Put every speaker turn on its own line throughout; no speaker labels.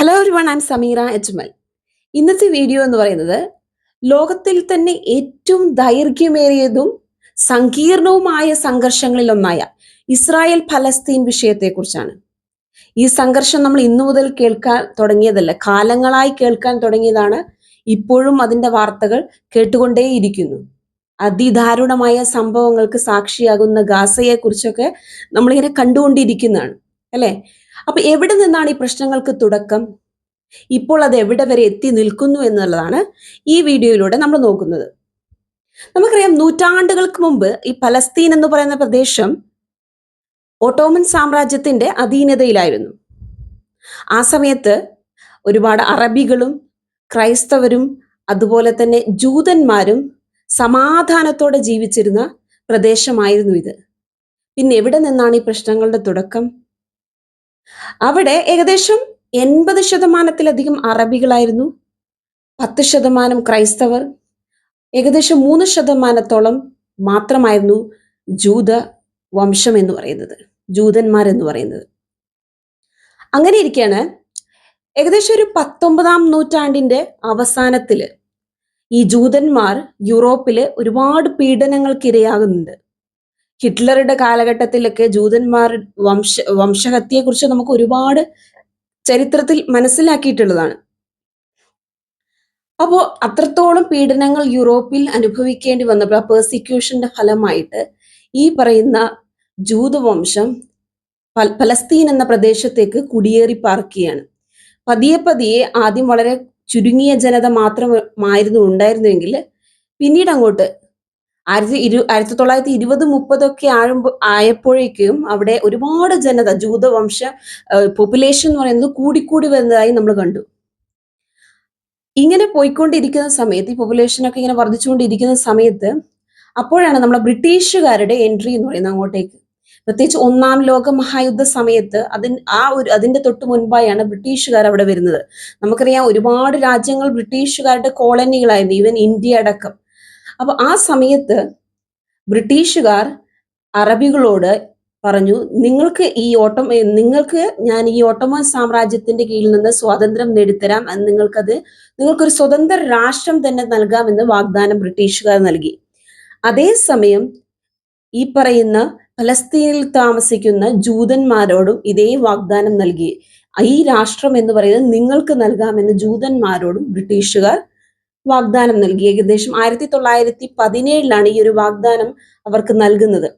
Hello everyone I'm Sameera Ajmal ഇന്നത്തെ video എന്ന് പറയുന്നത് ലോകത്തിൽ തന്നെ ഏറ്റവും ദൈർഘ്യമേറിയതും സങ്കീർണവുമായ സംഘർഷങ്ങളിൽ ഒന്നായ ഇസ്രായേൽ ഫലസ്തീൻ വിഷയത്തെക്കുറിച്ചാണ്. ഈ സംഘർഷം നമ്മൾ ഇന്നു മുതൽ കേൾക്കാൻ തുടങ്ങിയതല്ല കാലങ്ങളായി കേൾക്കാൻ തുടങ്ങിയതാണ് ഇപ്പോഴും അതിന്റെ വാർത്തകൾ കേട്ടുകൊണ്ടേയിരിക്കുന്നു. അതിദാരുണമായ സംഭവങ്ങൾക്ക് സാക്ഷിയാകുന്ന ഗാസയെക്കുറിച്ചൊക്കെ നമ്മളിങ്ങനെ കണ്ടുകൊണ്ടിരിക്കുന്നതാണ് അല്ലെ? അപ്പൊ എവിടെ നിന്നാണ് ഈ പ്രശ്നങ്ങൾക്ക് തുടക്കം? ഇപ്പോൾ അത് എവിടെ വരെ എത്തി നിൽക്കുന്നു എന്നുള്ളതാണ് ഈ വീഡിയോയിലൂടെ നമ്മൾ നോക്കുന്നത്. നമുക്കറിയാം നൂറ്റാണ്ടുകൾക്ക് മുമ്പ് ഈ പലസ്തീൻ എന്ന് പറയുന്ന പ്രദേശം ഓട്ടോമൻ സാമ്രാജ്യത്തിന്റെ അധീനതയിലായിരുന്നു. ആ സമയത്ത് ഒരുപാട് അറബികളും ക്രൈസ്തവരും അതുപോലെ തന്നെ ജൂതന്മാരും സമാധാനത്തോടെ ജീവിച്ചിരുന്ന പ്രദേശമായിരുന്നു ഇത്. പിന്നെ എവിടെ നിന്നാണ് ഈ പ്രശ്നങ്ങളുടെ തുടക്കം? അവിടെ ഏകദേശം എൺപത് ശതമാനത്തിലധികം അറബികളായിരുന്നു. പത്ത് ശതമാനം ക്രൈസ്തവർ. ഏകദേശം മൂന്ന് ശതമാനത്തോളം മാത്രമായിരുന്നു ജൂത വംശം എന്ന് പറയുന്നത്. ജൂതന്മാർ എന്ന് പറയുന്നത്. അങ്ങനെ ഇരിക്കുകയാണ് ഏകദേശം ഒരു പത്തൊമ്പതാം നൂറ്റാണ്ടിന്റെ അവസാനത്തിൽ ഈ ജൂതന്മാർ യൂറോപ്പിൽ ഒരുപാട് പീഡനങ്ങൾക്ക് ഇരയാകുന്നുണ്ട് ഹിറ്റ്ലറുടെ കാലഘട്ടത്തിലൊക്കെ ജൂതന്മാർ വംശ വംശഹത്യയെക്കുറിച്ച് നമുക്ക് ഒരുപാട് ചരിത്രത്തിൽ മനസ്സിലാക്കിയിട്ടുള്ളതാണ്. അപ്പോൾ അത്രത്തോളം പീഡനങ്ങൾ യൂറോപ്പിൽ അനുഭവിക്കേണ്ടി വന്നപ്പോൾ ആ പേഴ്സിക്യൂഷന്റെ ഫലമായിട്ട് ഈ പറയുന്ന ജൂതവംശം ഫലസ്തീൻ എന്ന പ്രദേശത്തേക്ക് കുടിയേറി പാർക്കുകയാണ്. പതിയെ പതിയെ ആദ്യം വളരെ ചുരുങ്ങിയ ജനത മാത്രമായിരുന്നു ഉണ്ടായിരുന്നുവെങ്കിൽ പിന്നീട് അങ്ങോട്ട് ആയിരത്തി ഇരു ആയിരത്തി തൊള്ളായിരത്തി ഇരുപത് മുപ്പതൊക്കെ ആഴുമ്പോ ആയപ്പോഴേക്കും അവിടെ ഒരുപാട് ജനത ജൂതവംശ പോപ്പുലേഷൻ എന്ന് പറയുന്നത് കൂടിക്കൂടി വരുന്നതായി നമ്മൾ കണ്ടു. ഇങ്ങനെ പോയിക്കൊണ്ടിരിക്കുന്ന സമയത്ത് ഈ പോപ്പുലേഷനൊക്കെ ഇങ്ങനെ വർദ്ധിച്ചുകൊണ്ടിരിക്കുന്ന സമയത്ത് അപ്പോഴാണ് നമ്മളെ ബ്രിട്ടീഷുകാരുടെ എൻട്രി എന്ന് പറയുന്നത് അങ്ങോട്ടേക്ക്. പ്രത്യേകിച്ച് ഒന്നാം ലോക മഹായുദ്ധ സമയത്ത് അതിന് ആ ഒരു അതിന്റെ തൊട്ട് മുൻപായാണ് ബ്രിട്ടീഷുകാർ അവിടെ വരുന്നത്. നമുക്കറിയാം ഒരുപാട് രാജ്യങ്ങൾ ബ്രിട്ടീഷുകാരുടെ കോളനികളായിരുന്നു ഈവൻ ഇന്ത്യ അടക്കം. അപ്പൊ ആ സമയത്ത് ബ്രിട്ടീഷുകാർ അറബികളോട് പറഞ്ഞു നിങ്ങൾക്ക് ഈ ഓട്ടോ നിങ്ങൾക്ക് ഞാൻ ഈ ഓട്ടോമൻ സാമ്രാജ്യത്തിന്റെ കീഴിൽ നിന്ന് സ്വാതന്ത്ര്യം നേടിത്തരാം നിങ്ങൾക്കത് നിങ്ങൾക്കൊരു സ്വതന്ത്ര രാഷ്ട്രം തന്നെ നൽകാമെന്ന് വാഗ്ദാനം ബ്രിട്ടീഷുകാർ നൽകി. അതേസമയം ഈ പറയുന്ന ഫലസ്തീനിൽ താമസിക്കുന്ന ജൂതന്മാരോടും ഇതേ വാഗ്ദാനം നൽകി. ഈ രാഷ്ട്രം എന്ന് പറയുന്നത് നിങ്ങൾക്ക് നൽകാമെന്ന് ജൂതന്മാരോടും ബ്രിട്ടീഷുകാർ വാഗ്ദാനം നൽകി. ഏകദേശം ആയിരത്തി തൊള്ളായിരത്തി പതിനേഴിലാണ് ഈ ഒരു വാഗ്ദാനം അവർക്ക് നൽകുന്നത്.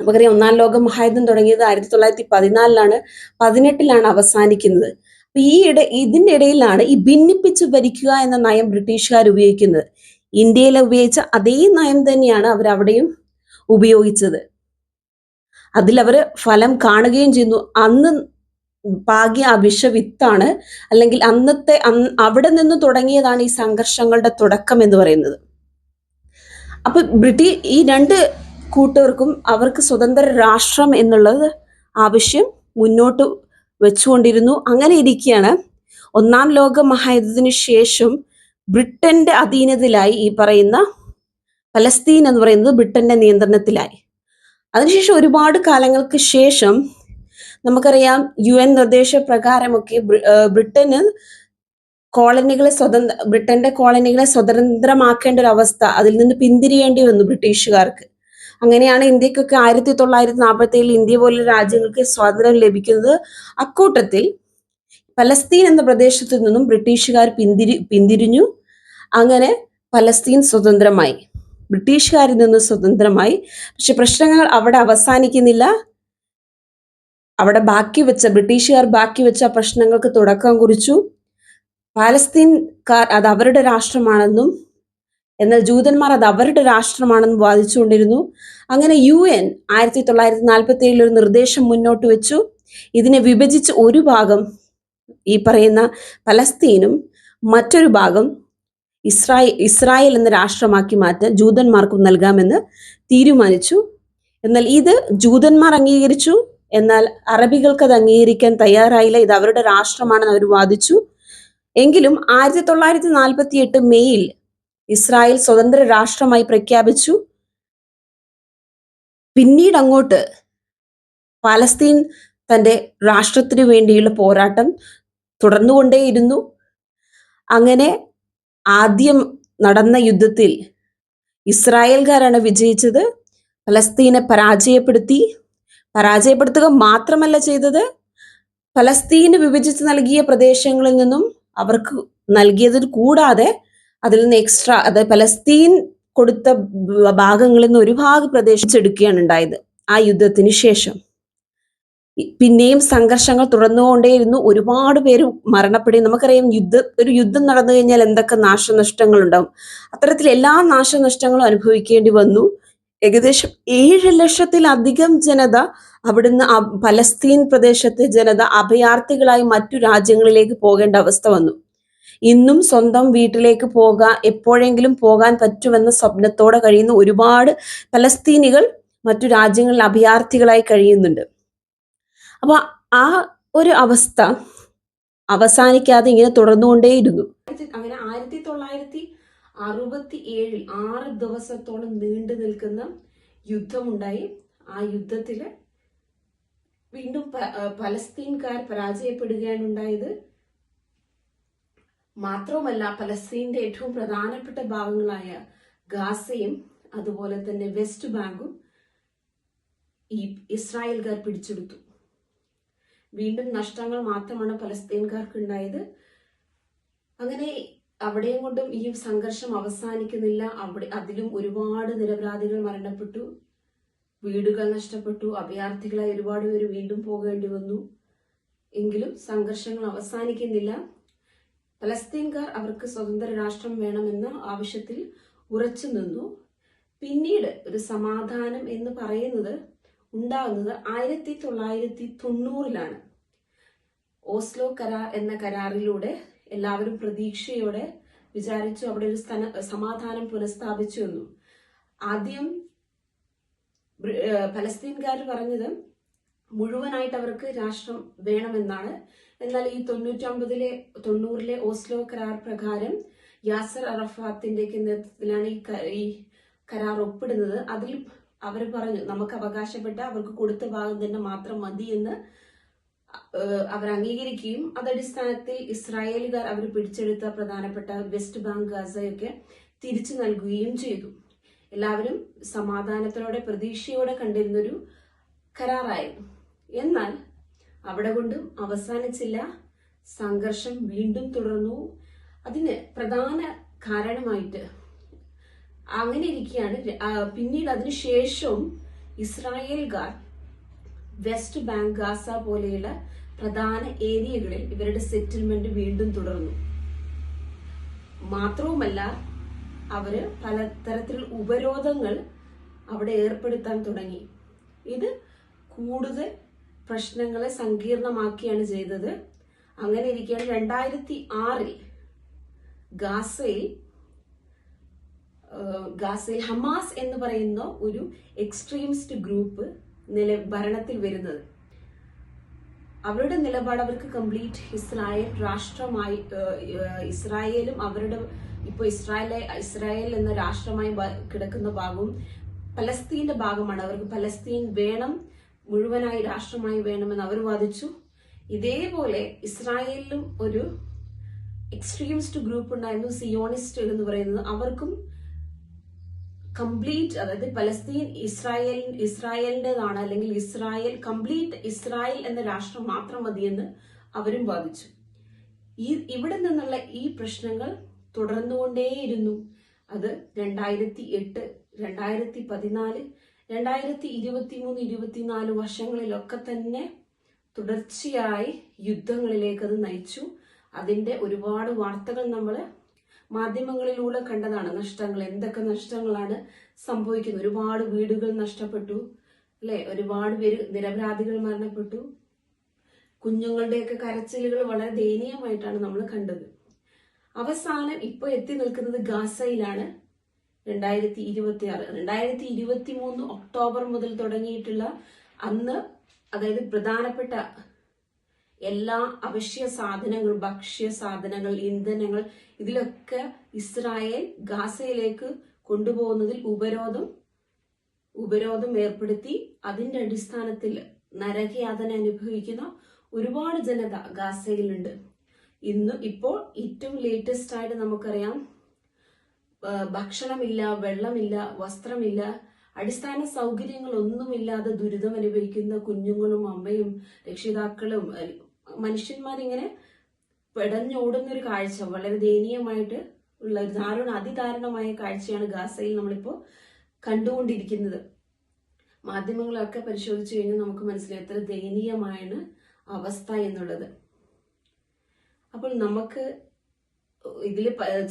നമുക്കറിയാം ഒന്നാം ലോക മഹായുദ്ധം തുടങ്ങിയത് ആയിരത്തി തൊള്ളായിരത്തി പതിനാലിലാണ് പതിനെട്ടിലാണ് അവസാനിക്കുന്നത്. അപ്പൊ ഈ ഇട ഇതിന്റെ ഇടയിലാണ് ഈ ഭിന്നിപ്പിച്ച് ഭരിക്കുക എന്ന നയം ബ്രിട്ടീഷുകാർ ഉപയോഗിക്കുന്നത്. ഇന്ത്യയിൽ ഉപയോഗിച്ച അതേ നയം തന്നെയാണ് അവർ അവിടെയും ഉപയോഗിച്ചത്. അതിൽ അവർ ഫലം കാണുകയും ചെയ്യുന്നു. അന്ന് പാകിയ അവിഷ വിത്താണ്. അല്ലെങ്കിൽ അന്നത്തെ അന്ന് അവിടെ നിന്ന് തുടങ്ങിയതാണ് ഈ സംഘർഷങ്ങളുടെ തുടക്കം എന്ന് പറയുന്നത്. അപ്പൊ ബ്രിട്ടീ ഈ രണ്ട് കൂട്ടർക്കും അവർക്ക് സ്വതന്ത്ര രാഷ്ട്രം എന്നുള്ളത് ആവശ്യം മുന്നോട്ട് വെച്ചുകൊണ്ടിരുന്നു. അങ്ങനെ ഇരിക്കുകയാണ്. ഒന്നാം ലോക മഹായുദ്ധത്തിന് ശേഷം ബ്രിട്ടന്റെ അധീനതയിലായി ഈ പറയുന്ന പലസ്തീൻ എന്ന് പറയുന്നത് ബ്രിട്ടന്റെ നിയന്ത്രണത്തിലായി. അതിനുശേഷം ഒരുപാട് കാലങ്ങൾക്ക് ശേഷം നമുക്കറിയാം യു എൻ നിർദ്ദേശപ്രകാരമൊക്കെ ബ്രി- ബ്രിട്ടന് കോളനികളെ സ്വതന്ത്ര ബ്രിട്ടന്റെ കോളനികളെ സ്വതന്ത്രമാക്കേണ്ട ഒരു അവസ്ഥ അതിൽ നിന്ന് പിന്തിരിയേണ്ടി വന്നു ബ്രിട്ടീഷുകാർക്ക്. അങ്ങനെയാണ് ഇന്ത്യക്കൊക്കെ ആയിരത്തി തൊള്ളായിരത്തി നാൽപ്പത്തി ഏഴിൽ ഇന്ത്യ പോലുള്ള രാജ്യങ്ങൾക്ക് സ്വാതന്ത്ര്യം ലഭിക്കുന്നത്. അക്കൂട്ടത്തിൽ പലസ്തീൻ എന്ന പ്രദേശത്തു നിന്നും ബ്രിട്ടീഷുകാർ പിന്തിരി പിന്തിരിഞ്ഞു. അങ്ങനെ പലസ്തീൻ സ്വതന്ത്രമായി. ബ്രിട്ടീഷുകാരിൽ നിന്ന് സ്വതന്ത്രമായി. പക്ഷെ പ്രശ്നങ്ങൾ അവിടെ അവസാനിക്കുന്നില്ല. അവിടെ ബാക്കി വെച്ച ബ്രിട്ടീഷുകാർ ബാക്കി വെച്ച പ്രശ്നങ്ങൾക്ക് തുടക്കം കുറിച്ചു. പാലസ്തീൻകാർ അത് അവരുടെ രാഷ്ട്രമാണെന്നും എന്നാൽ ജൂതന്മാർ അത് അവരുടെ രാഷ്ട്രമാണെന്ന് വാദിച്ചുകൊണ്ടിരുന്നു. അങ്ങനെ യു എൻ ആയിരത്തി തൊള്ളായിരത്തി നാൽപ്പത്തി ഏഴിൽ ഒരു നിർദ്ദേശം മുന്നോട്ട് വെച്ചു. ഇതിനെ വിഭജിച്ച് ഒരു ഭാഗം ഈ പറയുന്ന പലസ്തീനും മറ്റൊരു ഭാഗം ഇസ്രായേൽ ഇസ്രായേൽ എന്ന രാഷ്ട്രമാക്കി മാറ്റാൻ ജൂതന്മാർക്കും നൽകാമെന്ന് തീരുമാനിച്ചു. എന്നാൽ ഇത് ജൂതന്മാർ അംഗീകരിച്ചു. എന്നാൽ അറബികൾക്ക് അത് അംഗീകരിക്കാൻ തയ്യാറായില്ല. ഇത് അവരുടെ രാഷ്ട്രമാണെന്ന് അവർ വാദിച്ചു. എങ്കിലും ആയിരത്തി തൊള്ളായിരത്തി നാൽപ്പത്തി എട്ട് മെയ്യിൽ ഇസ്രായേൽ സ്വതന്ത്ര രാഷ്ട്രമായി പ്രഖ്യാപിച്ചു. പിന്നീട് അങ്ങോട്ട് പാലസ്തീൻ തന്റെ രാഷ്ട്രത്തിനു വേണ്ടിയുള്ള പോരാട്ടം തുടർന്നുകൊണ്ടേയിരുന്നു. അങ്ങനെ ആദ്യം നടന്ന യുദ്ധത്തിൽ ഇസ്രായേൽക്കാരാണ് വിജയിച്ചത്. പലസ്തീനെ പരാജയപ്പെടുത്തി. പരാജയപ്പെടുത്തുക മാത്രമല്ല ചെയ്തത്. ഫലസ്തീന് വിഭജിച്ച് നൽകിയ പ്രദേശങ്ങളിൽ നിന്നും അവർക്ക് നൽകിയതിൽ കൂടാതെ അതിൽ നിന്ന് എക്സ്ട്രാ അതായത് ഫലസ്തീൻ കൊടുത്ത ഭാഗങ്ങളിൽ നിന്ന് ഒരു ഭാഗം പ്രദേശിച്ചെടുക്കുകയാണ് ഉണ്ടായത് ആ യുദ്ധത്തിന് ശേഷം. പിന്നെയും സംഘർഷങ്ങൾ തുടർന്നുകൊണ്ടേയിരുന്നു ഒരുപാട് പേര് മരണപ്പെടുകയും നമുക്കറിയാം യുദ്ധ ഒരു യുദ്ധം നടന്നു കഴിഞ്ഞാൽ എന്തൊക്കെ നാശനഷ്ടങ്ങൾ ഉണ്ടാവും അത്തരത്തിൽ എല്ലാ നാശനഷ്ടങ്ങളും അനുഭവിക്കേണ്ടി വന്നു. ഏകദേശം ഏഴ് ലക്ഷത്തിലധികം ജനത അവിടുന്ന് പലസ്തീൻ പ്രദേശത്തെ ജനത അഭയാർത്ഥികളായി മറ്റു രാജ്യങ്ങളിലേക്ക് പോകേണ്ട അവസ്ഥ വന്നു. ഇന്നും സ്വന്തം വീട്ടിലേക്ക് പോകാൻ എപ്പോഴെങ്കിലും പോകാൻ പറ്റുമെന്ന സ്വപ്നത്തോടെ കഴിയുന്ന ഒരുപാട് പലസ്തീനികൾ മറ്റു രാജ്യങ്ങളിൽ അഭയാർത്ഥികളായി കഴിയുന്നുണ്ട്. അപ്പൊ ആ ഒരു അവസ്ഥ അവസാനിക്കാതെ ഇങ്ങനെ തുടർന്നുകൊണ്ടേയിരുന്നു. അങ്ങനെ ആയിരത്തി തൊള്ളായിരത്തി അറുപത്തി ഏഴിൽ ആറ് ദിവസത്തോളം നീണ്ടു നിൽക്കുന്ന യുദ്ധമുണ്ടായി. ആ യുദ്ധത്തിൽ വീണ്ടും പലസ്തീൻകാർ പരാജയപ്പെടുകയാണ് ഉണ്ടായത്. മാത്രവുമല്ല പലസ്തീന്റെ ഏറ്റവും പ്രധാനപ്പെട്ട ഭാഗങ്ങളായ ഗാസയും അതുപോലെ തന്നെ വെസ്റ്റ് ബാങ്കും ഈ ഇസ്രായേൽകാർ പിടിച്ചെടുത്തു. വീണ്ടും നഷ്ടങ്ങൾ മാത്രമാണ് പലസ്തീൻകാർക്ക് ഉണ്ടായത് അങ്ങനെ അവിടെയും കൊണ്ടും ഈ സംഘർഷം അവസാനിക്കുന്നില്ല. അവിടെ അതിലും ഒരുപാട് നിരപരാധികൾ മരണപ്പെട്ടു. വീടുകൾ നഷ്ടപ്പെട്ടു. അഭയാർത്ഥികളായി ഒരുപാട് പേര് വീണ്ടും പോകേണ്ടി വന്നു. എങ്കിലും സംഘർഷങ്ങൾ അവസാനിക്കുന്നില്ല. പലസ്തീൻകാർ അവർക്ക് സ്വതന്ത്ര രാഷ്ട്രം വേണമെന്ന ആവശ്യത്തിൽ ഉറച്ചു നിന്നു. പിന്നീട് ഒരു സമാധാനം എന്ന് പറയുന്നത് ഉണ്ടാകുന്നത് ആയിരത്തി തൊള്ളായിരത്തി തൊണ്ണൂറിലാണ്. ഓസ്ലോ കരാർ എന്ന കരാറിലൂടെ എല്ലാവരും പ്രതീക്ഷയോടെ വിചാരിച്ചു അവിടെ ഒരു സ്ഥന സമാധാനം പുനഃസ്ഥാപിച്ചു എന്നു ആദ്യം ഫലസ്തീൻകാർ പറഞ്ഞത് മുഴുവനായിട്ട് അവർക്ക് രാഷ്ട്രം വേണമെന്നാണ്. എന്നാൽ ഈ തൊണ്ണൂറ്റൊമ്പതിലെ തൊണ്ണൂറിലെ ഓസ്ലോ കരാർ പ്രകാരം യാസർ അറഫാത്തിന്റെ നേതൃത്വത്തിലാണ് ഈ കരാർ ഒപ്പിടുന്നത്. അതിൽ അവർ പറഞ്ഞു നമുക്ക് അവകാശപ്പെട്ട അവർക്ക് കൊടുത്ത ഭാഗം തന്നെ മാത്രം മതി എന്ന് അവർ അംഗീകരിക്കുകയും അതടിസ്ഥാനത്തിൽ ഇസ്രായേലുകാർ അവർ പിടിച്ചെടുത്ത പ്രധാനപ്പെട്ട വെസ്റ്റ് ബാങ്ക് ഗാസയൊക്കെ തിരിച്ചു നൽകുകയും ചെയ്തു. എല്ലാവരും സമാധാനത്തോടെ പ്രതീക്ഷയോടെ കണ്ടിരുന്നൊരു കരാറായിരുന്നു. എന്നാൽ അവിടെ കൊണ്ടും അവസാനിച്ചില്ല. സംഘർഷം വീണ്ടും തുടർന്നു. അതിന് പ്രധാന കാരണമായിട്ട് അങ്ങനെ ഇരിക്കുകയാണ്. പിന്നീട് അതിനുശേഷവും ഇസ്രായേൽകാർ വെസ്റ്റ് ബാങ്ക് ഗാസ പോലെയുള്ള പ്രധാന ഏരിയകളിൽ ഇവരുടെ സെറ്റിൽമെന്റ് വീണ്ടും തുടർന്നു. മാത്രവുമല്ല അവർ പലതരത്തിലുള്ള ഉപരോധങ്ങൾ അവിടെ ഏർപ്പെടുത്താൻ തുടങ്ങി. ഇത് കൂടുതൽ പ്രശ്നങ്ങളെ സങ്കീർണമാക്കിയാണ് ചെയ്തത്. അങ്ങനെ ഇരിക്കുകയാണ് രണ്ടായിരത്തി ആറിൽ ഗാസയിൽ ഗാസയിൽ ഹമാസ് എന്ന് പറയുന്ന ഒരു എക്സ്ട്രീമിസ്റ്റ് ഗ്രൂപ്പ് നില ഭരണത്തിൽ വരുന്നത്. അവരുടെ നിലപാട് അവർക്ക് കംപ്ലീറ്റ് ഇസ്രായേൽ രാഷ്ട്രമായി ഇസ്രായേലും അവരുടെ ഇപ്പോൾ ഇസ്രായേലെ ഇസ്രായേൽ എന്ന രാഷ്ട്രമായി കിടക്കുന്ന ഭാഗവും പലസ്തീന്റെ ഭാഗമാണ്. അവർക്ക് പലസ്തീൻ വേണം മുഴുവനായി രാഷ്ട്രമായി വേണമെന്ന് അവർ വാദിച്ചു. ഇതേപോലെ ഇസ്രായേലിലും ഒരു എക്സ്ട്രീമിസ്റ്റ് ഗ്രൂപ്പ് ഉണ്ടായിരുന്നു സിയോണിസ്റ്റ് എന്ന് പറയുന്നത്. അവർക്കും കംപ്ലീറ്റ് അതായത് പലസ്തീൻ ഇസ്രായേൽ ഇസ്രായേലിന്റെതാണ് അല്ലെങ്കിൽ ഇസ്രായേൽ കംപ്ലീറ്റ് ഇസ്രായേൽ എന്ന രാഷ്ട്രം മാത്രം മതിയെന്ന് അവരും വാദിച്ചു. ഈ ഇവിടെ നിന്നുള്ള ഈ പ്രശ്നങ്ങൾ തുടർന്നുകൊണ്ടേയിരുന്നു. അത് രണ്ടായിരത്തി എട്ട് രണ്ടായിരത്തി പതിനാല് രണ്ടായിരത്തി ഇരുപത്തി മൂന്ന് ഇരുപത്തിനാല് വർഷങ്ങളിലൊക്കെ തന്നെ തുടർച്ചയായി യുദ്ധങ്ങളിലേക്ക് അത് നയിച്ചു. അതിന്റെ ഒരുപാട് വാർത്തകൾ നമ്മൾ മാധ്യമങ്ങളിലൂടെ കണ്ടതാണ് നഷ്ടങ്ങൾ എന്തൊക്കെ നഷ്ടങ്ങളാണ് സംഭവിക്കുന്നത്. ഒരുപാട് വീടുകൾ നഷ്ടപ്പെട്ടു അല്ലെ? ഒരുപാട് പേര് നിരപരാധികൾ മരണപ്പെട്ടു. കുഞ്ഞുങ്ങളുടെയൊക്കെ കരച്ചിലുകൾ വളരെ ദയനീയമായിട്ടാണ് നമ്മൾ കണ്ടത്. അവസാനം ഇപ്പൊ എത്തി നിൽക്കുന്നത് ഗാസയിലാണ്. രണ്ടായിരത്തി ഇരുപത്തി ആറ് രണ്ടായിരത്തി ഇരുപത്തി മൂന്ന് ഒക്ടോബർ മുതൽ തുടങ്ങിയിട്ടുള്ള അന്ന് അതായത് പ്രധാനപ്പെട്ട എല്ലാ അവശ്യ സാധനങ്ങൾ ഭക്ഷ്യ സാധനങ്ങൾ ഇന്ധനങ്ങൾ ഇതിലൊക്കെ ഇസ്രായേൽ ഗാസയിലേക്ക് കൊണ്ടുപോകുന്നതിൽ ഉപരോധം ഉപരോധം ഏർപ്പെടുത്തി അതിന്റെ അടിസ്ഥാനത്തിൽ നരകയാതന അനുഭവിക്കുന്ന ഒരുപാട് ജനത ഗാസയിലുണ്ട്. ഇന്ന് ഇപ്പോൾ ഏറ്റവും ലേറ്റസ്റ്റ് ആയിട്ട് നമുക്കറിയാം ഭക്ഷണമില്ല വെള്ളമില്ല വസ്ത്രമില്ല അടിസ്ഥാന സൗകര്യങ്ങളൊന്നുമില്ലാതെ ദുരിതം അനുഭവിക്കുന്ന കുഞ്ഞുങ്ങളും അമ്മയും രക്ഷിതാക്കളും മനുഷ്യന്മാരിങ്ങനെ പെടഞ്ഞോടുന്ന ഒരു കാഴ്ച വളരെ ദയനീയമായിട്ട് ഉള്ള ദാരുണ അതിദാരുണമായ കാഴ്ചയാണ് ഗാസയിൽ നമ്മളിപ്പോൾ കണ്ടുകൊണ്ടിരിക്കുന്നത്. മാധ്യമങ്ങളൊക്കെ പരിശോധിച്ചു കഴിഞ്ഞാൽ നമുക്ക് മനസ്സിലായി എത്ര ദയനീയമാണ് അവസ്ഥ എന്നുള്ളത്. അപ്പോൾ നമുക്ക് ഇതിൽ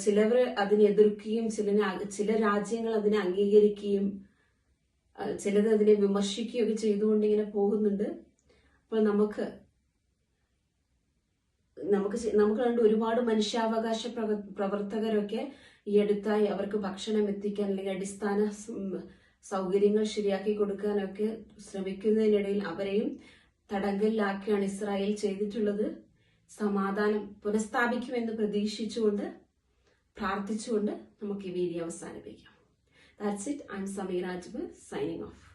ചിലവർ അതിനെ എതിർക്കുകയും ചിലനെ ചില രാജ്യങ്ങൾ അതിനെ അംഗീകരിക്കുകയും ചിലത് അതിനെ വിമർശിക്കുകയൊക്കെ ചെയ്തുകൊണ്ട് ഇങ്ങനെ പോകുന്നുണ്ട്. അപ്പോൾ നമുക്ക് നമുക്ക് നമുക്ക് കണ്ട് ഒരുപാട് മനുഷ്യാവകാശ പ്രവർ പ്രവർത്തകരൊക്കെ ഈ അടുത്തായി അവർക്ക് ഭക്ഷണം എത്തിക്കാൻ അല്ലെങ്കിൽ അടിസ്ഥാന സൗകര്യങ്ങൾ ശരിയാക്കി കൊടുക്കാനൊക്കെ ശ്രമിക്കുന്നതിനിടയിൽ അവരെയും തടങ്കലിലാക്കിയാണ് ഇസ്രായേൽ ചെയ്തിട്ടുള്ളത്. സമാധാനം പുനഃസ്ഥാപിക്കുമെന്ന് പ്രതീക്ഷിച്ചുകൊണ്ട് പ്രാർത്ഥിച്ചുകൊണ്ട് നമുക്ക് ഈ വീഡിയോ അവസാനിപ്പിക്കാം. That's it I'm Sameer Rajab signing off